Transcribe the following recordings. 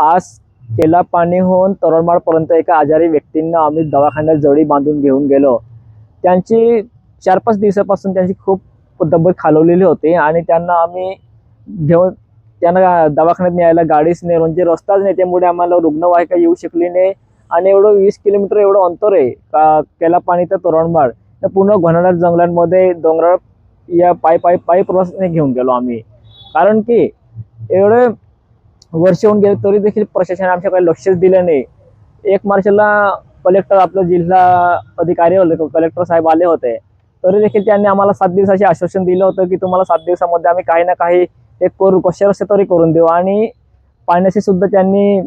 आज केला पाणी होऊन तरुणमाळपर्यंत एका आजारी व्यक्तींना आम्ही दवाखान्यात जळी बांधून घेऊन गेलो. त्यांची चार पाच दिवसापासून त्यांची खूप तब्येत खालवलेली होती आणि त्यांना आम्ही घेऊन त्यांना दवाखान्यात न्यायला गाडीच नाही. म्हणजे रस्ताच नाही. त्यामुळे आम्हाला रुग्णवाहिका येऊ शकली नाही. आणि एवढं वीस किलोमीटर एवढं अंतर आहे. का केला पाणी तर तोरणमाळ. तर पूर्ण घनदाट जंगलांमध्ये डोंगराळ या पाय पायी पायी प्रवासाने घेऊन गेलो आम्ही. कारण की एवढे वर्ष होऊन गेले तरी देखील प्रशासनाने आमच्याकडे लक्षच दिलं नाही. एक मार्चला कलेक्टर आपलं जिल्हा अधिकारी होते कलेक्टर साहेब आले होते. तरी देखील त्यांनी आम्हाला सात दिवसाचे आश्वासन दिलं होतं की तुम्हाला सात दिवसामध्ये आम्ही काही ना काही एक करू कसे रस्ते तरी करून देऊ. आणि पाण्याचे सुद्धा त्यांनी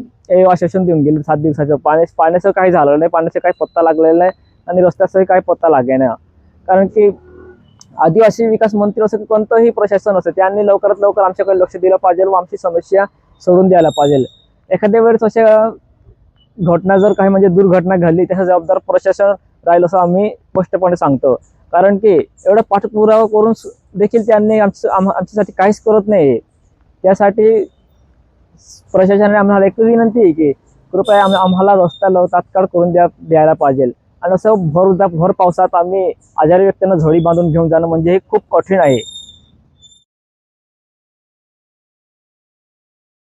आश्वासन देऊन गेले सात दिवसाचं. पाण्या पाण्याचं काही झालं नाही पाण्याचा काही पत्ता लागलेला नाही आणि रस्त्याचाही काही पत्ता लागेना. कारण की आदिवासी विकास मंत्री असं की कोणतंही प्रशासन असं त्यांनी लवकरात लवकर आमच्याकडे लक्ष दिलं पाहिजे व आमची समस्या सोडून द्यायला पाहिजे. एखाद्या वेळेस अशा घटना जर काही म्हणजे दुर्घटना घडली त्याचा जबाबदार प्रशासन राहील असं आम्ही स्पष्टपणे सांगतो. कारण की एवढा पाठपुरावा करून देखील त्यांनी आमचं आम आमच्यासाठी काहीच करत नाही त्यासाठी प्रशासनाने आम्हाला एक विनंती आहे की कृपया आम आम्हाला रस्ता लव तात्काळ करून द्या द्यायला पाहिजे. आणि असं भर भर पावसात आम्ही आजारी व्यक्तींना झोळी बांधून घेऊन जाणं म्हणजे हे खूप कठीण आहे.